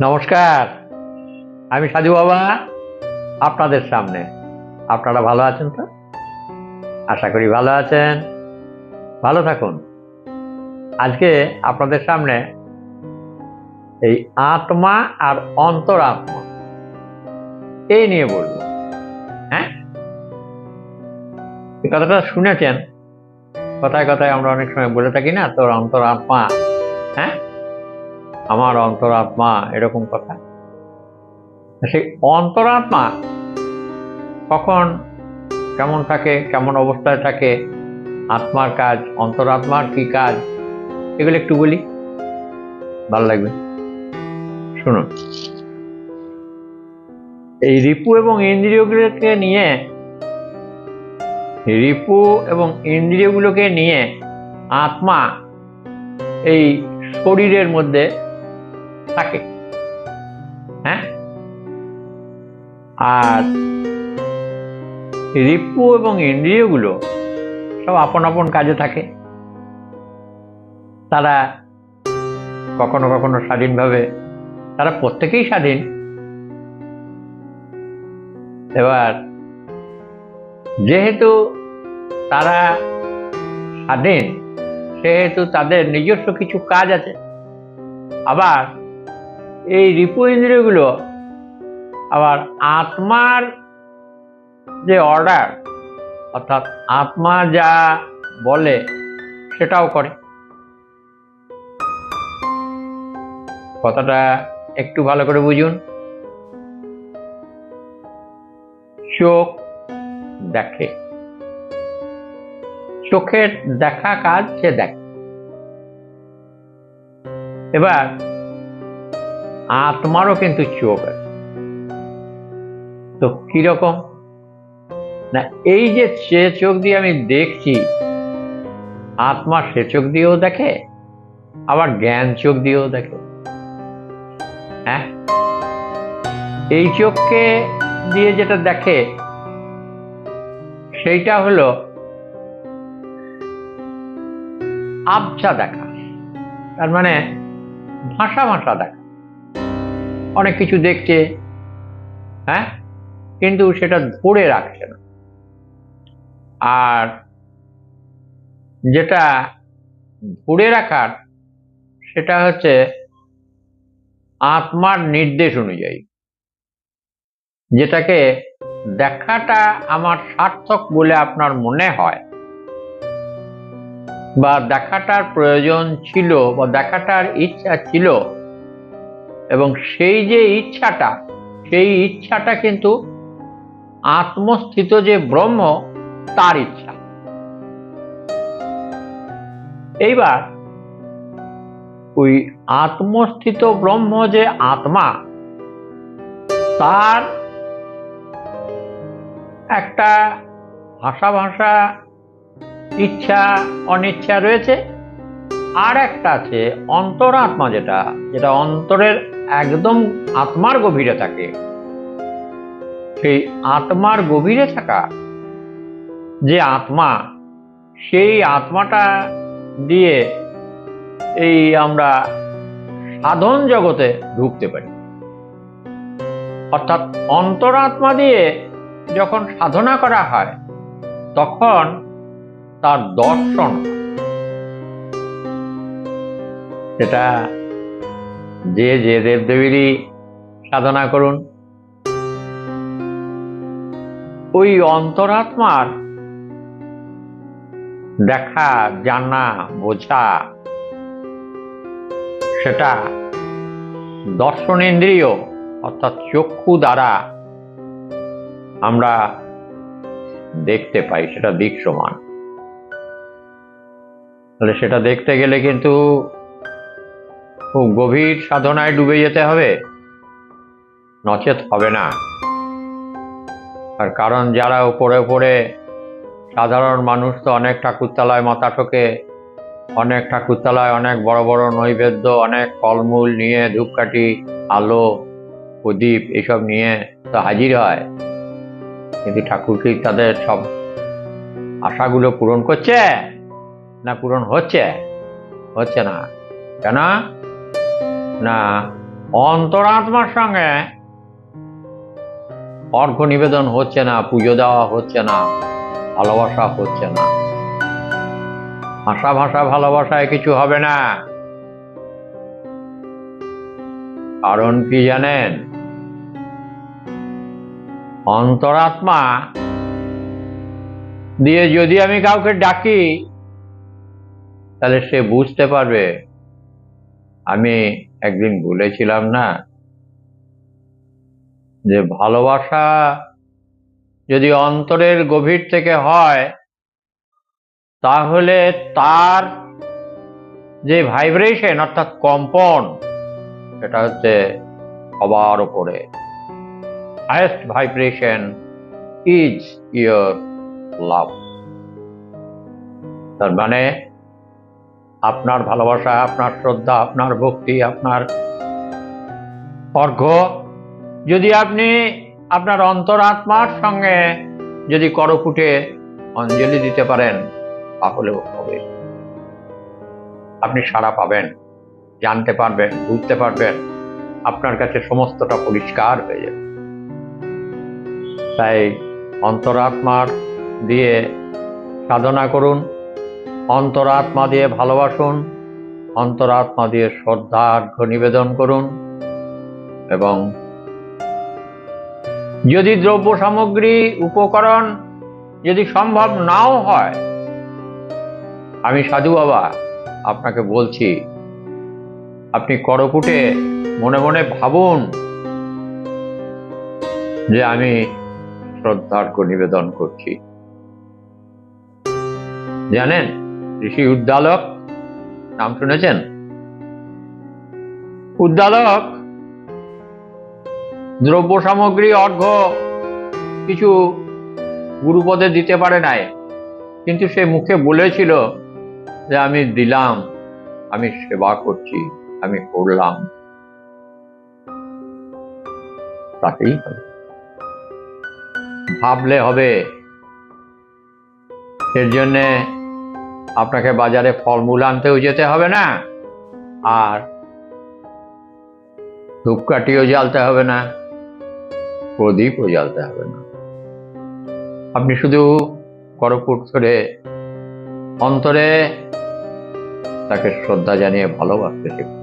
নমস্কার, আমি সাধু বাবা, আপনাদের সামনে। আপনারা ভালো আছেন তো? আশা করি ভালো আছেন। ভালো থাকুন। আজকে আপনাদের সামনে এই আত্মা আর অন্তরাত্মা এই নিয়ে বলব। হ্যাঁ? এই কথাটা শুনেছেন? কথায় কথায় আমরা অনেক সময় বলে থাকি না, তোর অন্তরাত্মা। হ্যাঁ? আমার অন্তরাত্মা, এরকম কথা। সেই অন্তরাত্মা কখন কেমন থাকে, কেমন অবস্থায় থাকে, আত্মার কাজ, অন্তরাত্মার কি কাজ, এগুলো একটু বলি। ভালো লাগবে। শুনুন। এই রিপু এবং ইন্দ্রিয়গুলোকে নিয়ে, রিপু এবং ইন্দ্রিয়গুলোকে নিয়ে আত্মা এই শরীরের মধ্যে থাকে হ্যাঁ? আর রিপু এবং ইন্দ্রিয়গুলো সব আপন আপন কাজে থাকে। তারা কখনো কখনো স্বাধীনভাবে, তারা প্রত্যেকেই স্বাধীন। এবার যেহেতু তারা স্বাধীন, সেহেতু তাদের নিজস্ব কিছু কাজ আছে, আবার এই রিপু ইন্দ্রিয়গুলো আবার আত্মার যে অর্ডার অর্থাৎ আত্মা যা বলে সেটাও করে। কথাটা একটু ভালো করে বুঝুন। চোখ দেখে। চোখের দেখা কাজ সে দেখে। এবার আত্মারও কিন্তু চোখ আছে তো কীরকম না, এই যে সে চোখ দিয়ে আমি দেখছি, আত্মা সে চোখ দিয়েও দেখে, আবার জ্ঞান চোখ দিয়েও দেখে। হ্যাঁ? এই চোখকে দিয়ে যেটা দেখে, সেইটা হলো আবছা দেখা। তার মানে ভাষা ভাষা দেখা। অনেক কিছু দেখছে। হ্যাঁ? কিন্তু সেটা ধরে রাখছে না। আর যেটা ধরে রাখার, সেটা হচ্ছে আত্মার নির্দেশ অনুযায়ী। যেটাকে দেখাটা আমার সার্থক বলে আপনার মনে হয় বা দেখাটার প্রয়োজন ছিল বা দেখাটার ইচ্ছা ছিল এবং সেই যে ইচ্ছাটা, সেই ইচ্ছাটা কিন্তু আত্মস্থিত যে ব্রহ্ম, তার ইচ্ছা। এইবার ওই আত্মস্থিত ব্রহ্ম যে আত্মা, তার একটা ভাষা ভাষা ইচ্ছা, অনিচ্ছা রয়েছে। আর একটা আছে অন্তরাত্মা যেটা যেটা অন্তরের একদম আত্মার গভীরে থাকে সেই আত্মার গভীরে থাকা যে আত্মা, সেই আত্মাটা দিয়ে এই আমরা সাধন জগতে ঢুকতে পারি অর্থাৎ অন্তরাত্মা দিয়ে যখন সাধনা করা হয়, তখন তার দর্শন হয়। যে যে দেবদেবীরই সাধনা করুন। ওই অন্তরাত্মার দেখা, জানা, বোঝা, সেটা দর্শনেন্দ্রিয়, অর্থাৎ চক্ষু দ্বারা আমরা দেখতে পাই, সেটা দৃশ্যমান তাহলে সেটা দেখতে গেলে কিন্তু গভীর সাধনায় ডুবে যেতে হবে। নচেত হবে না। আর কারণ যারা উপরে উপরে, সাধারণ মানুষ তো অনেক ঠাকুরতলায় মাথা ঠোকে, অনেক ঠাকুরতলায় অনেক বড় বড় নৈবেদ্য, অনেক ফলমূল নিয়ে ধূপকাঠি, আলো, প্রদীপ এসব নিয়ে তো হাজির হয়। কিন্তু ঠাকুর কি তাদের সব আশাগুলো পূরণ করছে? না পূরণ হচ্ছে? হচ্ছে না। কেন? না, অন্তরাত্মার সঙ্গে অর্ঘ নিবেদন হচ্ছে না, পুজো দেওয়া হচ্ছে না, ভালোবাসা হচ্ছে না। ভাষা ভাষা ভালোবাসায় কিছু হবে না। কারণ কি জানেন? অন্তরাত্মা দিয়ে যদি আমি কাউকে ডাকি, তাহলে সে বুঝতে পারবে আমি একদিন বলেছিলাম না যে ভালোবাসা যদি অন্তরের গভীর থেকে হয়, তাহলে তার যে ভাইব্রেশন অর্থাৎ কম্পন, সেটা হচ্ছে সবার উপরে। Highest vibration is your love তার মানে আপনার ভালোবাসা, আপনার শ্রদ্ধা, আপনার ভক্তি, আপনার অর্ঘ্য যদি আপনি আপনার অন্তরাত্মার সঙ্গে যদি করকুটে অঞ্জলি দিতে পারেন, তাহলেও হবে। আপনি সাড়া পাবেন, জানতে পারবেন, বুঝতে পারবেন, আপনার কাছে সমস্তটা পরিষ্কার হয়ে যাবে। তাই অন্তরাত্মার দিয়ে সাধনা করুন। অন্তরাত্মা দিয়ে ভালোবাসুন, অন্তরাত্মা দিয়ে শ্রদ্ধার্ঘ নিবেদন করুন এবং যদি দ্রব্য সামগ্রী উপকরণ যদি সম্ভব নাও হয়, আমি সাধু বাবা আপনাকে বলছি, আপনি করকুটে মনে মনে ভাবুন যে আমি শ্রদ্ধার্ঘ নিবেদন করছি। জানেন ঋষি উদ্দালক, নাম শুনেছেন? উদ্দালক দ্রব্য সামগ্রী অর্ঘ কিছু গুরুপদে দিতে পারে নাই। কিন্তু সে মুখে বলেছিল যে আমি দিলাম, আমি সেবা করছি, আমি করলাম। তাকেই ভাবলে হবে। এর জন্যে আপনাকে বাজারে ফলমূল আনতেও যেতে হবে না। আর ধূপকাঠিও জ্বালতে হবে না প্রদীপও জ্বালতে হবে না। আপনি শুধু করপুট করে অন্তরে তাকে শ্রদ্ধা জানিয়ে ভালোবাসতে শিখুন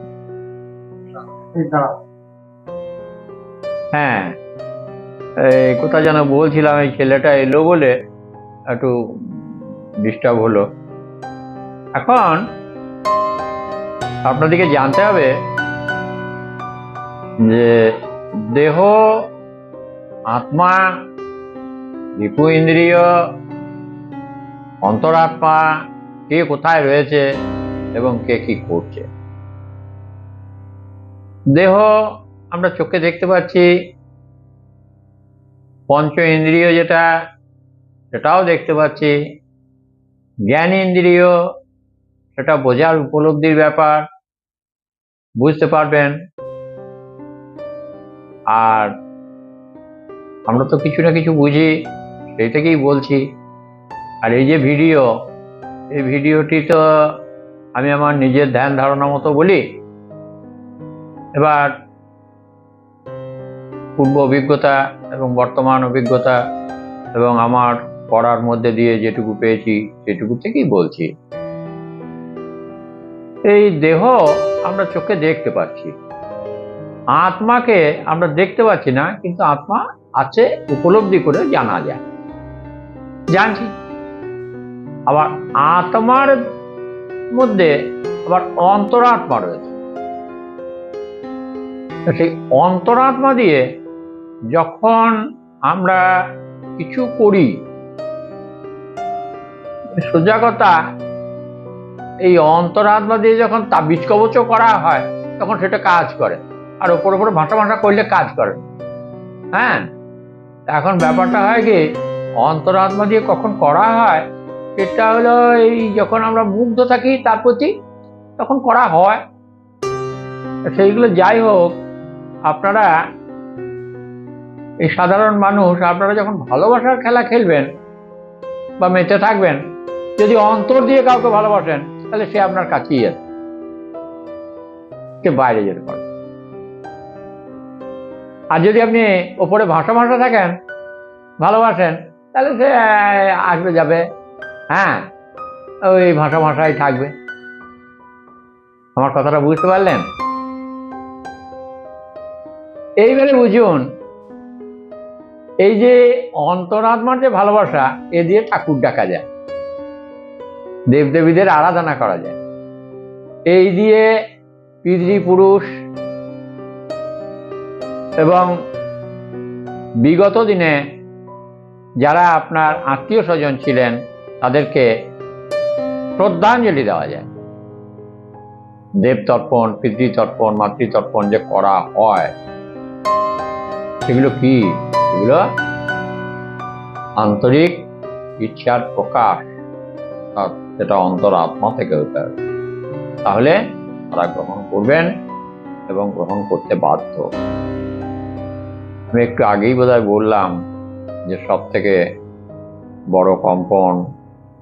হ্যাঁ এই কোথা যেন বলছিলাম এই ছেলেটা এলো বলে একটু ডিস্টার্ব হলো। এখন আপনাদেরকে জানতে হবে যে দেহ, আত্মা, রিপু ইন্দ্রিয়, অন্তরাত্মা কে কোথায় রয়েছে এবং কে কি করছে। দেহ আমরা চোখে দেখতে পাচ্ছি, পঞ্চ ইন্দ্রিয় যেটা, সেটাও দেখতে পাচ্ছি। জ্ঞান ইন্দ্রিয় সেটা বোঝার উপলব্ধির ব্যাপার। বুঝতে পারবেন? আর আমরা তো কিছু না কিছু বুঝি, সেই থেকেই বলছি। আর এই যে ভিডিও, এই ভিডিওটি তো আমি আমার নিজের ধ্যান ধারণা মতো বলি। এবার পূর্ব অভিজ্ঞতা এবং বর্তমান অভিজ্ঞতা এবং আমার পড়ার মধ্যে দিয়ে যেটুকু পেয়েছি, সেটুকু থেকেই বলছি। এই দেহ আমরা চোখে দেখতে পাচ্ছি। আত্মাকে আমরা দেখতে পাচ্ছি না, কিন্তু আত্মা আছে উপলব্ধি করে জানা যায়। জানছি। আবার আত্মার মধ্যে আবার অন্তরাত্মা রয়েছে। সেই অন্তরাত্মা দিয়ে যখন আমরা কিছু করি, সোজা কথা এই অন্তরাত্মা দিয়ে যখন তাবিজ কবচ করা হয়, তখন সেটা কাজ করে। আর ওপর ওপরে ভাষা ভাষা করলে কাজ করে। হ্যাঁ? এখন ব্যাপারটা হয় কি, অন্তরাত্মা দিয়ে কখন করা হয়, সেটা হলো এই যখন আমরা মুগ্ধ থাকি তার প্রতি, তখন করা হয়। সেইগুলো যাই হোক, আপনারা এই সাধারণ মানুষ, আপনারা যখন ভালোবাসার খেলা খেলবেন বা মেতে থাকবেন, যদি অন্তর দিয়ে কাউকে ভালোবাসেন তাহলে সে আপনার কাছেই আছে। সে বাইরে যেতে পারে আর যদি আপনি ওপরে ভাষা ভাষা থাকেন, ভালোবাসেন, তাহলে সে আসবে যাবে। হ্যাঁ ওই ভাষা ভাষাই থাকবে। আমার কথাটা বুঝতে পারলেন? এইবারে বুঝুন, এই যে অন্তরাত্মার যে ভালোবাসা, এ দিয়ে ঠাকুর ডাকা যায়। দেবদেবীদের আরাধনা করা যায়। এই দিয়ে পিতৃপুরুষ এবং বিগত দিনে যারা আপনার আত্মীয় স্বজন ছিলেন, তাদেরকে শ্রদ্ধাঞ্জলি দেওয়া যায়। দেবতর্পণ, পিতৃতর্পণ, মাতৃতর্পণ যে করা হয়, সেগুলো কি? এগুলো আন্তরিক ইচ্ছার প্রকাশ। অর্থাৎ সেটা অন্তর আত্মা থেকে হতে হবে। তাহলে তারা গ্রহণ করবেন এবং গ্রহণ করতে বাধ্য। আমি একটু আগেই বোধহয় বললাম যে সব থেকে বড় কম্পন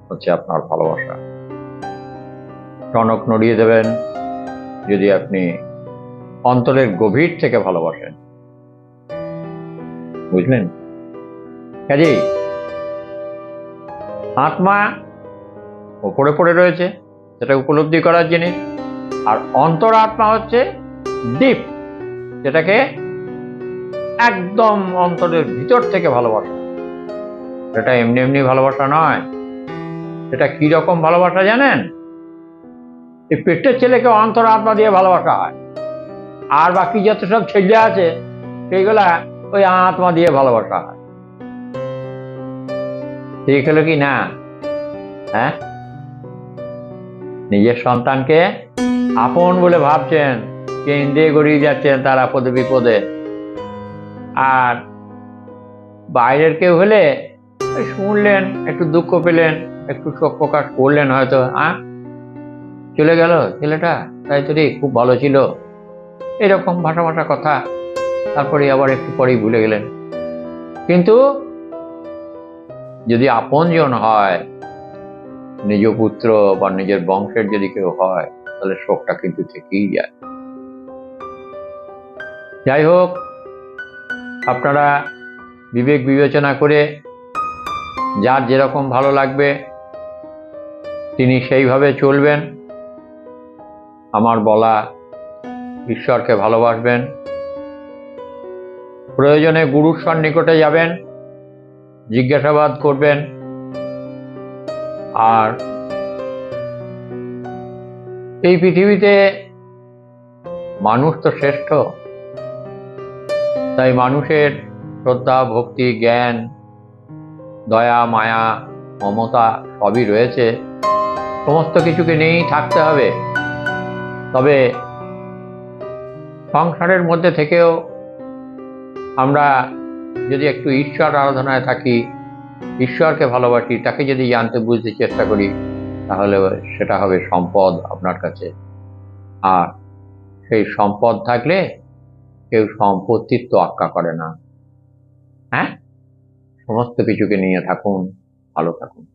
হচ্ছে আপনার ভালোবাসা। টনক নড়িয়ে দেবেন, যদি আপনি অন্তরের গভীর থেকে ভালোবাসেন। বুঝলেন? কাজেই আত্মা ওপরে পড়ে রয়েছে সেটা উপলব্ধি করার জিনিস। আর অন্তরাত্মা হচ্ছে ডিপ যেটাকে একদম অন্তরের ভিতর থেকে ভালোবাসা। সেটা এমনি এমনি ভালোবাসা নয়। সেটা কি রকম ভালোবাসা জানেন? এই পেটের ছেলেকে অন্তরাত্মা দিয়ে ভালোবাসা হয়। আর বাকি যত সব ছেলে আছে, সেইগুলা ওই আত্মা দিয়ে ভালোবাসা হয়। ঠিক হলো কি না? হ্যাঁ? নিজের সন্তানকে আপন বলে ভাবছেন চেন দিয়ে গড়িয়ে যাচ্ছেন তার আপদে বিপদে। আর বাইরের কেউ হলে শুনলেন, একটু দুঃখ পেলেন, একটু শোক প্রকাশ করলেন হয়তো আ চলে গেল ছেলেটা? তাই তো খুব ভালো ছিল। এরকম ভাষা ভাষা কথা। তারপরে আবার একটু পরেই ভুলে গেলেন। কিন্তু যদি আপনজন হয় নিজ পুত্র বা নিজের বংশের যদি কেউ হয়, তাহলে শোকটা কিন্তু থেকেই যায়। যাই হোক, আপনারা বিবেক বিবেচনা করে যার যেরকম ভালো লাগবে, তিনি সেইভাবে চলবেন। আমার বলা ঈশ্বরকে ভালোবাসবেন। প্রয়োজনে গুরুর সন্নিকটে যাবেন, জিজ্ঞাসাবাদ করবেন। আর এই পৃথিবীতে মানুষ তো শ্রেষ্ঠ। তাই মানুষের শ্রদ্ধা, ভক্তি, জ্ঞান, দয়া, মায়া, মমতা সবই রয়েছে। সমস্ত কিছুকে নিয়েই থাকতে হবে। তবে সংসারের মধ্যে থেকেও আমরা যদি একটু ঈশ্বর আরাধনায় থাকি ঈশ্বরকে ভালোবাসি, তাকে যদি জানতে বুঝতে চেষ্টা করি, তাহলে সেটা হবে সম্পদ আপনার কাছে। আর সেই সম্পদ থাকলে কেউ সম্পত্তির তো আক্কা করে না। হ্যাঁ? সমস্ত কিছুকে নিয়ে থাকুন, ভালো থাকুন।